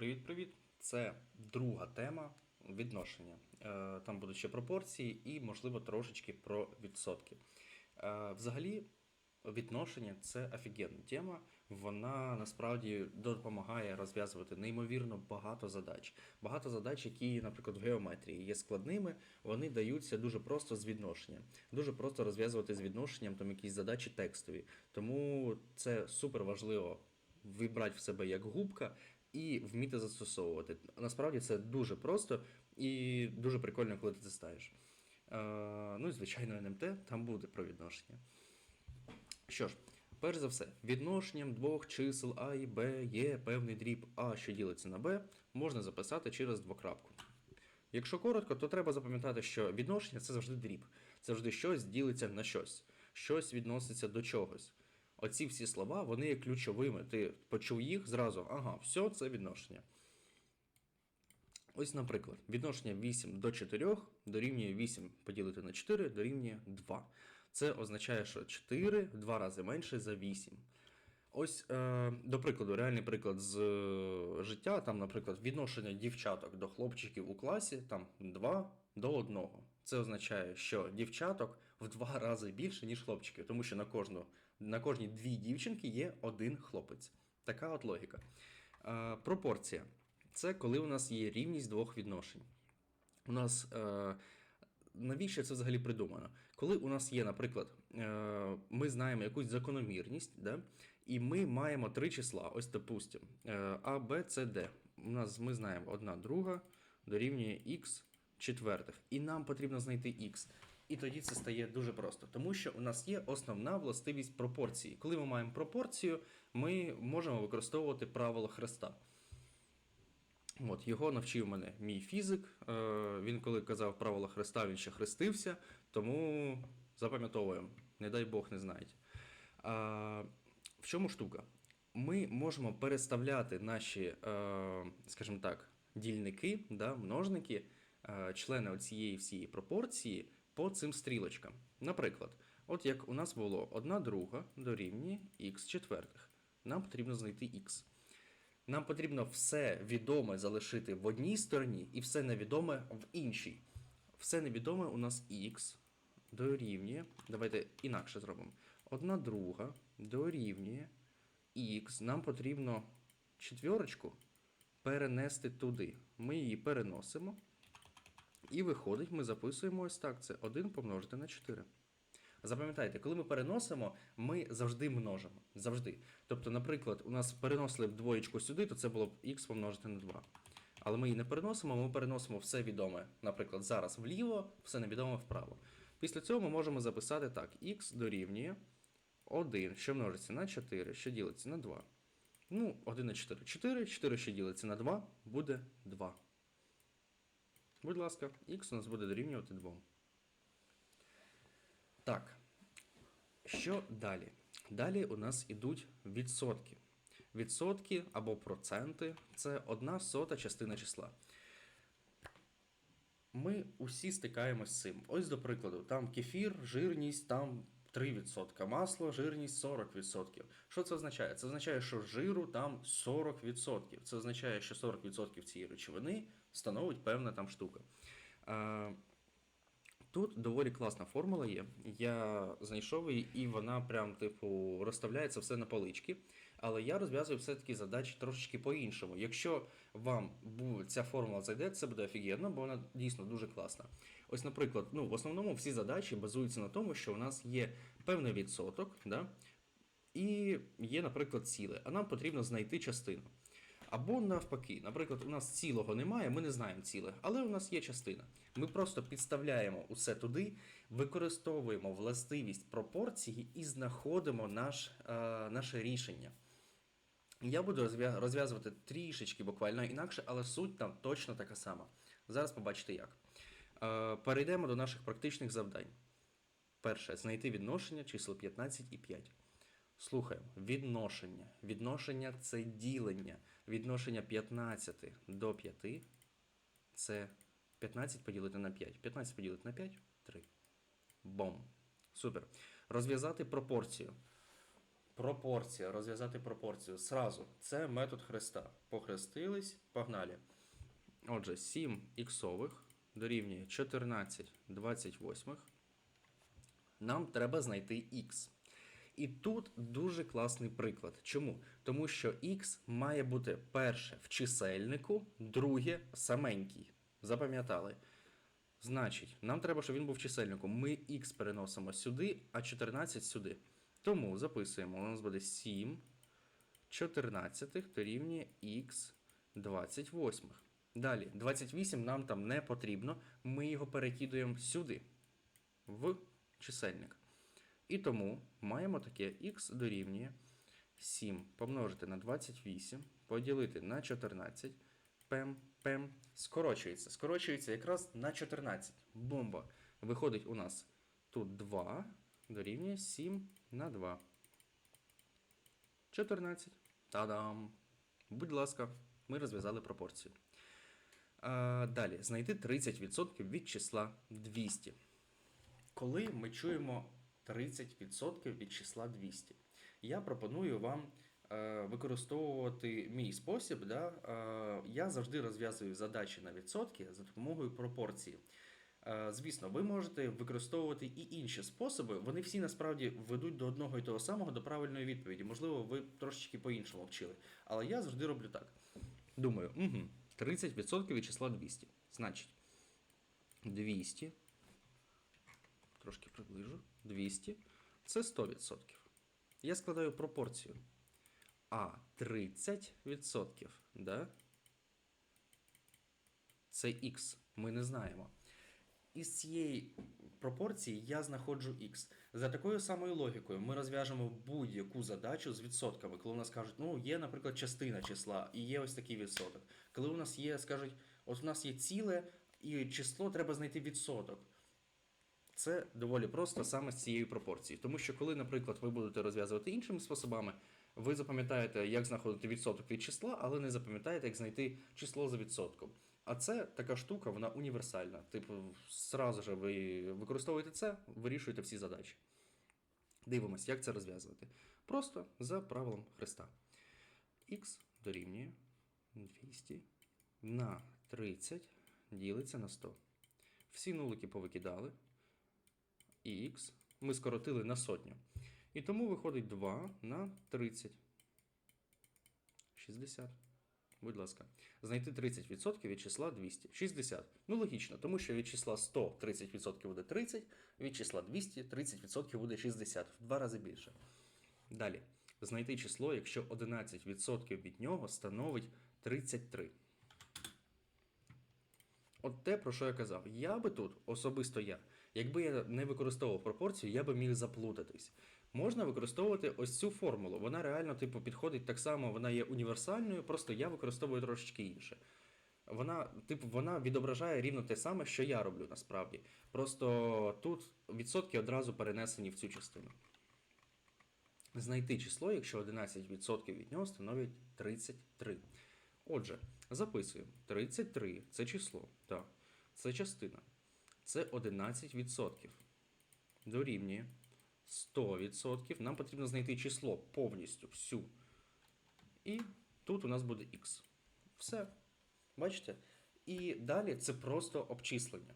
Привіт-привіт! Це друга тема відношення. Е, Там будуть ще пропорції і, можливо, трошечки про відсотки. Е, Взагалі, відношення це офігенна тема. Вона насправді допомагає розв'язувати неймовірно багато задач. Багато задач, які, наприклад, в геометрії є складними, вони даються дуже просто з відношенням. Дуже просто розв'язувати з відношенням там якісь задачі текстові. Тому це супер важливо вибрати в себе як губка і вміти застосовувати. Насправді це дуже просто і дуже прикольно, коли ти це ставиш. Е, ну і звичайно, НМТ там буде про відношення. Що ж, перш за все, відношенням двох чисел А і Б є певний дріб А, що ділиться на Б, можна записати через двокрапку. Якщо коротко, то треба запам'ятати, що відношення це завжди дріб. Це завжди щось ділиться на щось, щось відноситься до чогось. Оці всі слова, вони є ключовими. Ти почув їх зразу, ага, все, це відношення. Ось, наприклад, відношення 8 до 4 дорівнює 8 поділити на 4 дорівнює 2. Це означає, що 4 в 2 рази менше за 8. Ось, е, до прикладу, реальний приклад з е, життя, там, наприклад, відношення дівчаток до хлопчиків у класі там 2 до 1. Це означає, що дівчаток в 2 рази більше, ніж хлопчиків, тому що на кожну, на кожні дві дівчинки є один хлопець. Така от логіка. Е, пропорція це коли у нас є рівність двох відношень. У нас е, навіщо це взагалі придумано? Коли у нас є, наприклад, е, ми знаємо якусь закономірність, да? і ми маємо три числа, ось допустимо, е, А, Б, С, Д. У нас ми знаємо одна друга дорівнює х четвертих, і нам потрібно знайти х. І тоді це стає дуже просто, тому що у нас є основна властивість пропорції. Коли ми маємо пропорцію, ми можемо використовувати правило хреста. От, його навчив мене мій фізик. Е, він коли казав правила Христа, він ще хрестився, тому запам'ятовуємо, не дай Бог не знають. В чому штука? Ми можемо переставляти наші, е, скажімо так, дільники, да, множники, е, члени цієї всієї пропорції по цим стрілочкам. Наприклад, от як у нас було 1 друга дорівнює х четвертих. Нам потрібно знайти х. Нам потрібно все відоме залишити в одній стороні і все невідоме в іншій. Все невідоме у нас х дорівнює. Давайте інакше зробимо. Одна друга дорівнює х. Нам потрібно четвірочку перенести туди. Ми її переносимо. І виходить, ми записуємо ось так: це 1 помножити на 4. Запам'ятайте, коли ми переносимо, ми завжди множимо. Завжди. Тобто, наприклад, у нас переносили б двоєчку сюди, то це було б х помножити на 2. Але ми її не переносимо, ми переносимо все відоме, наприклад, зараз вліво, все невідоме вправо. Після цього ми можемо записати так: х дорівнює 1, що множиться на 4, що ділиться на 2. Ну, 1 на 4. 4, 4, що ділиться на 2, буде 2. Будь ласка, х у нас буде дорівнювати 2. Так, що далі? Далі у нас ідуть відсотки. Відсотки або проценти це одна сота частина числа. Ми усі стикаємось з цим. Ось, до прикладу, там кефір, жирність, там 3%, масло, жирність 40%. Що це означає? Це означає, що жиру там 40%. Це означає, що 40% цієї речовини становить певна там штука. Тут доволі класна формула є. Я знайшов її, і вона прям, типу, розставляється все на полички. Але я розв'язую все-таки задачі трошечки по-іншому. Якщо вам ця формула зайде, це буде офігенно, бо вона дійсно дуже класна. Ось, наприклад, ну, в основному всі задачі базуються на тому, що у нас є певний відсоток, да? і є, наприклад, ціле, а нам потрібно знайти частину. Або навпаки, наприклад, у нас цілого немає, ми не знаємо ціле, але у нас є частина. Ми просто підставляємо усе туди, використовуємо властивість пропорції і знаходимо наш, е, наше рішення. Я буду розв'язувати трішечки буквально інакше, але суть там точно така сама. Зараз побачите як. Е, перейдемо до наших практичних завдань. Перше знайти відношення чисел 15 і 5. Слухаємо, відношення. Відношення це ділення. Відношення 15 до 5 це 15 поділити на 5. 15 поділити на 5 3. Бом. Супер. Розв'язати пропорцію. Пропорція, розв'язати пропорцію. Сразу. Це метод хреста. Похрестились, погнали. Отже, 7 іксових дорівнює 14 28. Нам треба знайти х. І тут дуже класний приклад. Чому? Тому що х має бути перше в чисельнику, друге саменький. Запам'ятали. Значить, нам треба, щоб він був в чисельнику. Ми х переносимо сюди, а 14 сюди. Тому записуємо, у нас буде 7 14 дорівнює х 28. Далі, 28 нам там не потрібно, ми його перекидуємо сюди, в чисельник. І тому маємо таке х дорівнює 7 помножити на 28, поділити на 14, пем, пем, скорочується. Скорочується якраз на 14. Бомба. Виходить у нас тут 2 дорівнює 7 на 2. 14. Та-дам! Будь ласка, ми розв'язали пропорцію. А, далі, знайти 30% від числа 200. Коли ми чуємо 30% від числа 200, я пропоную вам е, використовувати мій спосіб. Да? Е, я завжди розв'язую задачі на відсотки за допомогою пропорції. Е, Звісно, ви можете використовувати і інші способи. Вони всі насправді ведуть до одного і того самого, до правильної відповіді. Можливо, ви трошечки по-іншому вчили. Але я завжди роблю так. Думаю, угу, 30% від числа 200. Значить, 200. Трошки приближу. 200 це 100%. Я складаю пропорцію. А 30%, да? це х. Ми не знаємо. Із цієї пропорції я знаходжу х. За такою самою логікою ми розв'яжемо будь-яку задачу з відсотками. Коли у нас кажуть, ну є, наприклад, частина числа, і є ось такий відсоток. Коли у нас є, скажуть, от у нас є ціле і число, треба знайти відсоток. Це доволі просто саме з цією пропорцією. Тому що, коли, наприклад, ви будете розв'язувати іншими способами, ви запам'ятаєте, як знаходити відсоток від числа, але не запам'ятаєте, як знайти число за відсотком. А це така штука, вона універсальна. Типу, зразу же ви використовуєте це, вирішуєте всі задачі. Дивимось, як це розв'язувати. Просто за правилом хреста. Х дорівнює 200 на 30 ділиться на 100. Всі нулики повикидали. І х ми скоротили на сотню. І тому виходить 2 на 30. 60. Будь ласка. Знайти 30% від числа 200. 60. Ну, логічно, тому що від числа 100 30% буде 30, від числа 200 30% буде 60. В два рази більше. Далі. Знайти число, якщо 11% від нього становить 33. От те, про що я казав. Я би тут, особисто я, якби я не використовував пропорцію, я би міг заплутатись. Можна використовувати ось цю формулу. Вона реально, типу, підходить так само, вона є універсальною, просто я використовую трошечки інше. Вона, типу, вона відображає рівно те саме, що я роблю насправді. Просто тут відсотки одразу перенесені в цю частину. Знайти число, якщо 11% від нього становить 33. Отже, записуємо. 33 це число. Так. Це частина. Це 11%. Дорівнює 100%. Нам потрібно знайти число повністю всю. І тут у нас буде х. Все. Бачите? І далі це просто обчислення.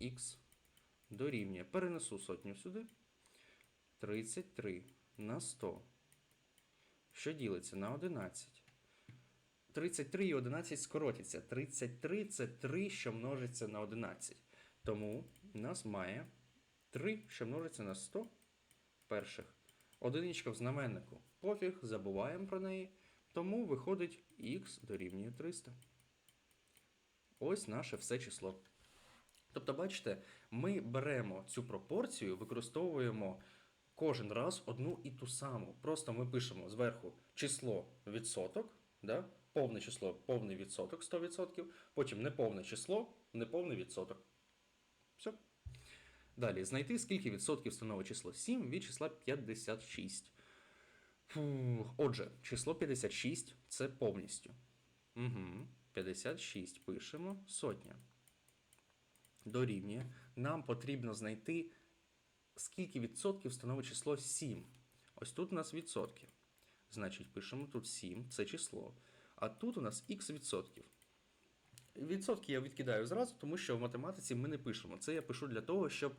Х дорівнює. Перенесу сотню сюди. 33 на 100. Що ділиться на 11? 33 і 11 скоротяться. 33 це 3, що множиться на 11. Тому у нас має 3, що множиться на 100 перших. Одиничка в знаменнику. Пофіг, забуваємо про неї. Тому виходить х дорівнює 300. Ось наше все число. Тобто, бачите, ми беремо цю пропорцію, використовуємо кожен раз одну і ту саму. Просто ми пишемо зверху число відсоток, да? повне число, повний відсоток 100%, потім неповне число, неповний відсоток. Все. Далі, знайти, скільки відсотків становить число 7 від числа 56. Фух. Отже, число 56 це повністю. Угу. 56 пишемо сотня. Дорівнює. Нам потрібно знайти, скільки відсотків становить число 7. Ось тут у нас відсотки. Значить, пишемо тут 7, це число. А тут у нас х відсотків. Відсотки я відкидаю зразу, тому що в математиці ми не пишемо. Це я пишу для того, щоб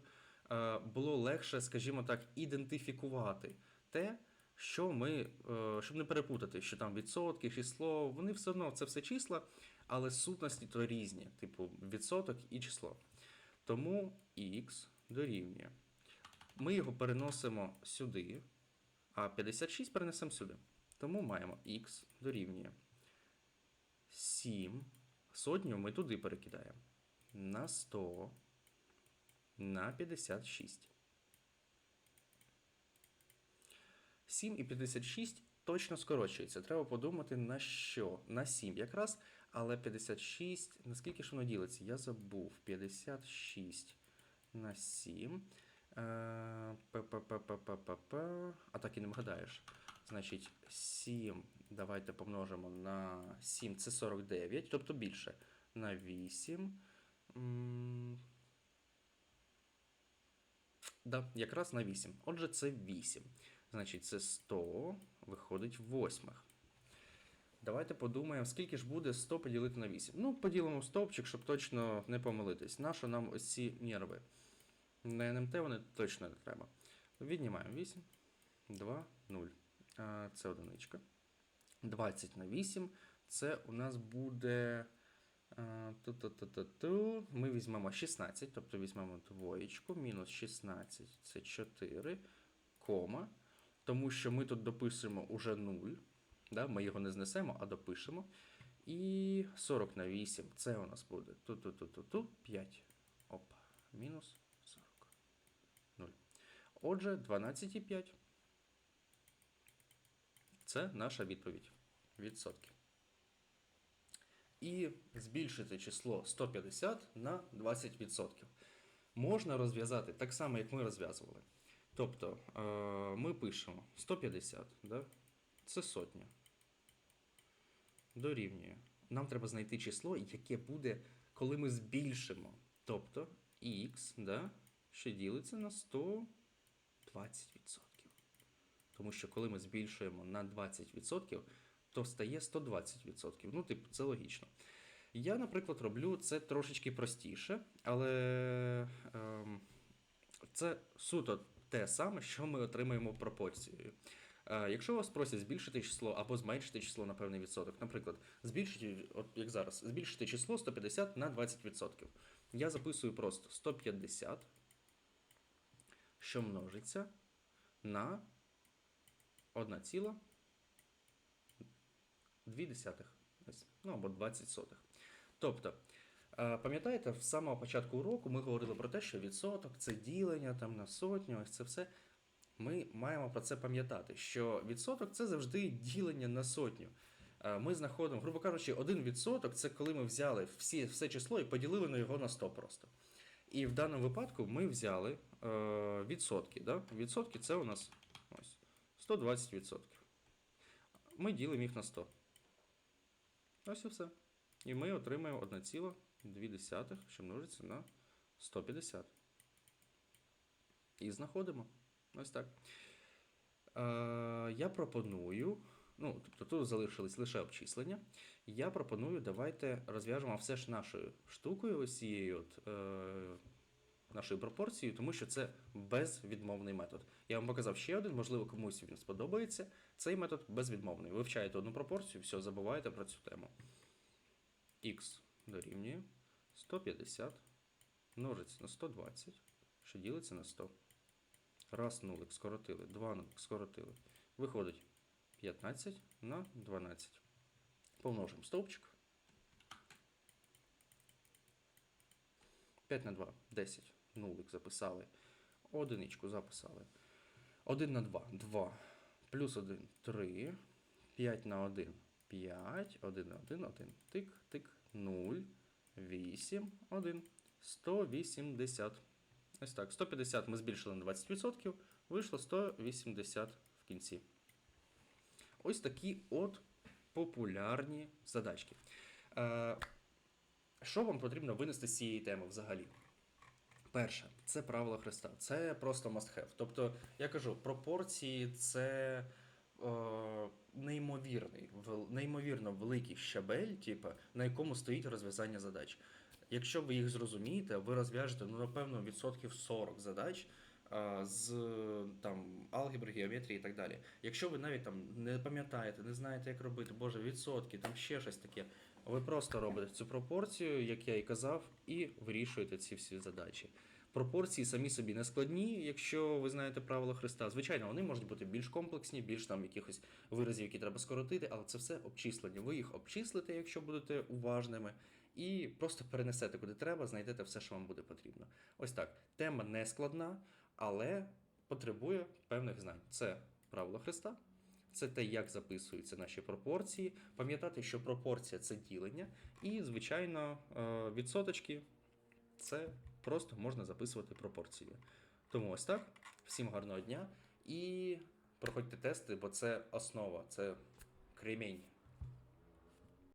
е, було легше, скажімо так, ідентифікувати те, що ми, е, щоб не перепутати, що там відсотки, число, вони все одно це все числа, але сутності то різні, типу відсоток і число. Тому х дорівнює. Ми його переносимо сюди, а 56 перенесемо сюди. Тому маємо х дорівнює 7. Сотню ми туди перекидаємо. На 100 на 56. 7 і 56 точно скорочується. Треба подумати на що? На 7 якраз. Але 56, наскільки ж воно ділиться? Я забув. 56 на 7. Е, П-п-п-п-п-п. А так і не вгадаєш. Значить, 7 давайте помножимо на 7, це 49, тобто більше. На 8. М, Да, якраз на 8. Отже, це 8. Значить, це 100 виходить восьмих. Давайте подумаємо, скільки ж буде 100 поділити на 8. Ну, поділимо в стовпчик, щоб точно не помилитись. Нащо нам ось ці нерви? На НМТ вони точно не треба. Віднімаємо 8, 2, 0. Це одиничка. 20 на 8. Це у нас буде. Ми візьмемо 16, тобто візьмемо двоєчку, мінус 16 це 4, кома. Тому що ми тут дописуємо уже 0. Да? Ми його не знесемо, а допишемо. І 40 на 8 це у нас буде ту-ту-ту-ту-ту 5. Опа. Мінус 40. 0. Отже, 12,5. Це наша відповідь. Відсотки. І збільшити число 150 на 20%. Можна розв'язати так само, як ми розв'язували. Тобто е, ми пишемо 150, да? це сотня. Дорівнює. Нам треба знайти число, яке буде, коли ми збільшимо. Тобто х, да, що ділиться на 120%. Тому що коли ми збільшуємо на 20%, то стає 120%. Ну, типу, це логічно. Я, наприклад, роблю це трошечки простіше, але ем, це суто те саме, що ми отримаємо пропорцією. Е, Якщо вас просять збільшити число або зменшити число на певний відсоток, наприклад, збільшити, от як зараз, збільшити число 150 на 20%. Я записую просто 150, що множиться на 1,2. Ось, Ну або 20 сотих. Тобто, е, пам'ятаєте, з самого початку уроку ми говорили про те, що відсоток це ділення там на сотню, ось це все. Ми маємо про це пам'ятати, що відсоток це завжди ділення на сотню. Е, Ми знаходимо, грубо кажучи, один відсоток це коли ми взяли всі, все число і поділили на його на 100 просто. І в даному випадку ми взяли е, відсотки. Да? Відсотки це у нас 120 відсотків. Ми ділимо їх на 100. Ось і все. І ми отримаємо 1,2, що множиться на 150. І знаходимо. Ось так. Е, я пропоную. Ну, тобто тут залишились лише обчислення. Я пропоную, давайте розв'яжемо все ж нашою штукою, ось цією от, е, нашою пропорцією, тому що це безвідмовний метод. Я вам показав ще один, можливо, комусь він сподобається. Цей метод безвідмовний. Вивчаєте одну пропорцію, все, забуваєте про цю тему. Х дорівнює 150 множиться на 120, що ділиться на 100. Раз нулик скоротили, два нулик скоротили. Виходить 15 на 12. Помножимо стовпчик. 5 на 2 10. Нулик записали. Одиничку записали. 1 на 2 2. Плюс 1 3. 5 на 1 5. 1 на 1 1. Тик, тик. 0. 8, 1. 180. Ось так. 150 ми збільшили на 20%. Вийшло 180 в кінці. Ось такі от популярні задачки. Е, що вам потрібно винести з цієї теми взагалі? Перше, це правило Христа. Це просто must have. Тобто, я кажу, пропорції це е, неймовірний, неймовірно великий щабель, типу, на якому стоїть розв'язання задач. Якщо ви їх зрозумієте, ви розв'яжете, ну, напевно, відсотків 40 задач з там, алгебри, геометрії і так далі. Якщо ви навіть там не пам'ятаєте, не знаєте, як робити, боже, відсотки, там ще щось таке, ви просто робите цю пропорцію, як я і казав, і вирішуєте ці всі задачі. Пропорції самі собі не складні, якщо ви знаєте правила Христа. Звичайно, вони можуть бути більш комплексні, більш там якихось виразів, які треба скоротити, але це все обчислення. Ви їх обчислите, якщо будете уважними, і просто перенесете куди треба, знайдете все, що вам буде потрібно. Ось так. Тема не складна, але потребує певних знань. Це правило Христа, це те, як записуються наші пропорції. Пам'ятати, що пропорція це ділення, і, звичайно, е, відсоточки це просто можна записувати пропорцію. Тому ось так. Всім гарного дня і проходьте тести, бо це основа, це кремінь